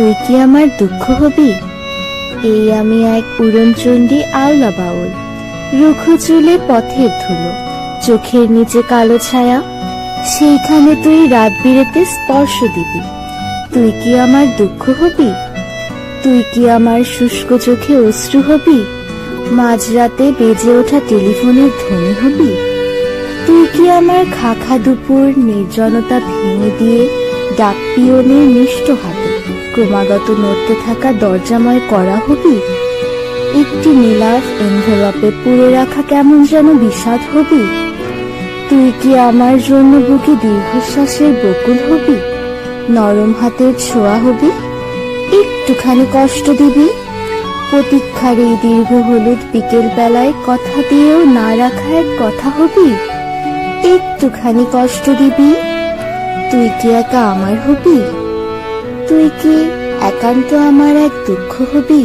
তুই কি আমার দুঃখ হবি? এই আমি এক উড়নচণ্ডী আওলা বাউল। রুক্ষ চুলে পথের ধুলো, চোখের নিচে কালো ছায়া। সেইখানে তুই রাত বিরেতে স্পর্শ দিবি। তুই কি আমার দুঃখ হবি? তুই কি আমার শুষ্ক চোখে অশ্রু হবি? মাঝরাতে বেজে ওঠা টেলিফোনের ধ্বনি হবি? তুই কি আমার খাখা দুপুর নির্জনতা ভেঙে দিয়ে ডাক পিয়নের মিষ্ট হাতে? ক্রমাগত নড়তে থাকা দরজাময় করা হবি একটি নীলাভ এনভেলপে পুরে রাখা কেমন যেন বিষাদ হবি। তুই কি আমার জন্য বুকে দীর্ঘশ্বাসের বকুল হবি? নরম হাতের ছোঁয়া হবি? একটুখানি কষ্ট দিবি? প্রতীক্ষার এই দীর্ঘ হলুদ বিকেল বেলায় কথা দিয়েও না রাখা এক কথা হবি? একটুখানি কষ্ট দিবি? তুই কি একা আমার হবি? তুই কি একান্ত আমার এক দুঃখ হবি?